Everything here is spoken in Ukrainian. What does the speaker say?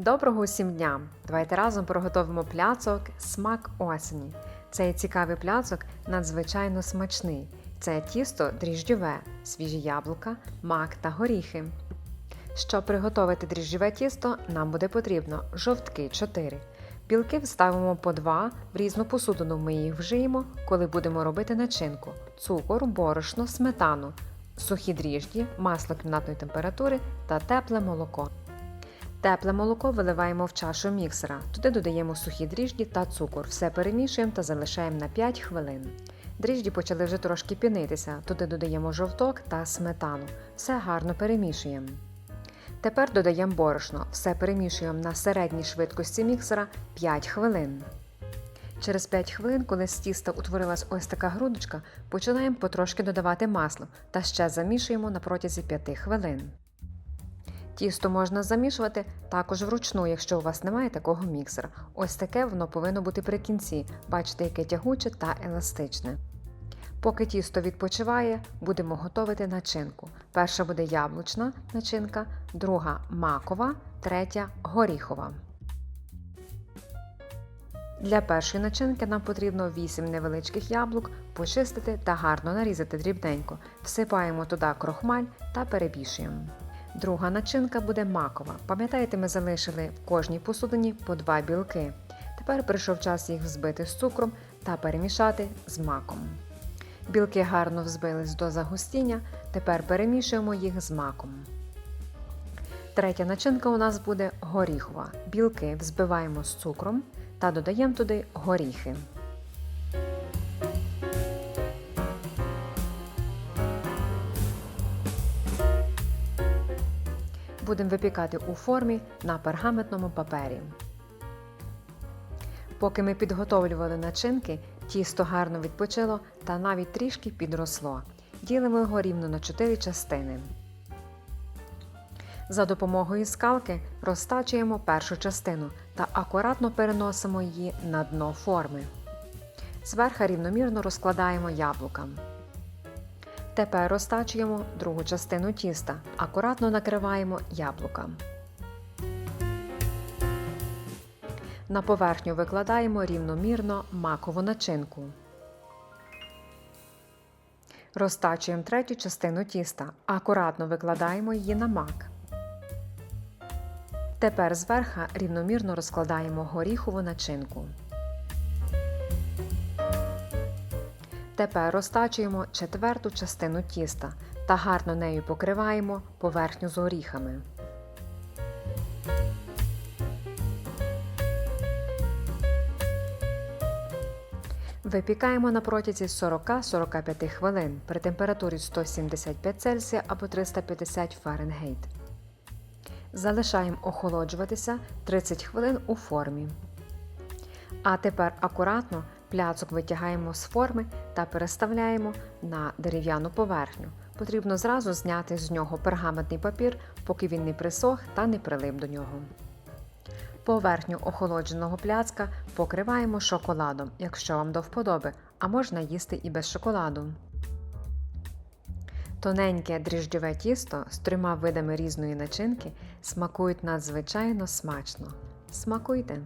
Доброго усім дня! Давайте разом приготуємо пляцок смак осені. Цей цікавий пляцок надзвичайно смачний. Це тісто дріжджове, свіжі яблука, мак та горіхи. Щоб приготувати дріжджове тісто, нам буде потрібно жовтки 4. Білки вставимо по 2, в різну посудину ми їх вжиємо, коли будемо робити начинку: цукор, борошно, сметану, сухі дріжджі, масло кімнатної температури та тепле молоко. Тепле молоко виливаємо в чашу міксера. Туди додаємо сухі дріжджі та цукор. Все перемішуємо та залишаємо на 5 хвилин. Дріжджі почали вже трошки пінитися. Туди додаємо жовток та сметану. Все гарно перемішуємо. Тепер додаємо борошно. Все перемішуємо на середній швидкості міксера 5 хвилин. Через 5 хвилин, коли з тіста утворилась ось така грудочка, починаємо потрошки додавати масло та ще замішуємо на протязі 5 хвилин. Тісто можна замішувати також вручну, якщо у вас немає такого міксера. Ось таке воно повинно бути при кінці. Бачите, яке тягуче та еластичне. Поки тісто відпочиває, будемо готувати начинку. Перша буде яблучна начинка, друга макова, третя горіхова. Для першої начинки нам потрібно 8 невеличких яблук почистити та гарно нарізати дрібненько. Всипаємо туди крохмаль та перебішуємо. Друга начинка буде макова. Пам'ятаєте, ми залишили в кожній посудині по два білки. Тепер прийшов час їх взбити з цукром та перемішати з маком. Білки гарно взбились до загустіння, тепер перемішуємо їх з маком. Третя начинка у нас буде горіхова. Білки взбиваємо з цукром та додаємо туди горіхи. Будемо випікати у формі на пергаментному папері. Поки ми підготовлювали начинки, тісто гарно відпочило та навіть трішки підросло. Ділимо його рівно на 4 частини. За допомогою скалки розтачуємо першу частину та акуратно переносимо її на дно форми. Зверху рівномірно розкладаємо яблука. Тепер розтачуємо другу частину тіста. Акуратно накриваємо яблука. На поверхню викладаємо рівномірно макову начинку. Розтачуємо третю частину тіста. Акуратно викладаємо її на мак. Тепер зверху рівномірно розкладаємо горіхову начинку. Тепер розтачуємо четверту частину тіста та гарно нею покриваємо поверхню з горіхами. Випікаємо на протязі 40-45 хвилин при температурі 175 Цельсія або 350 Фаренгейт. Залишаємо охолоджуватися 30 хвилин у формі. А тепер акуратно пляцок витягаємо з форми та переставляємо на дерев'яну поверхню. Потрібно зразу зняти з нього пергаментний папір, поки він не присох та не прилип до нього. Поверхню охолодженого пляцка покриваємо шоколадом, якщо вам до вподоби, а можна їсти і без шоколаду. Тоненьке дріжджове тісто з трьома видами різної начинки смакують надзвичайно смачно. Смакуйте!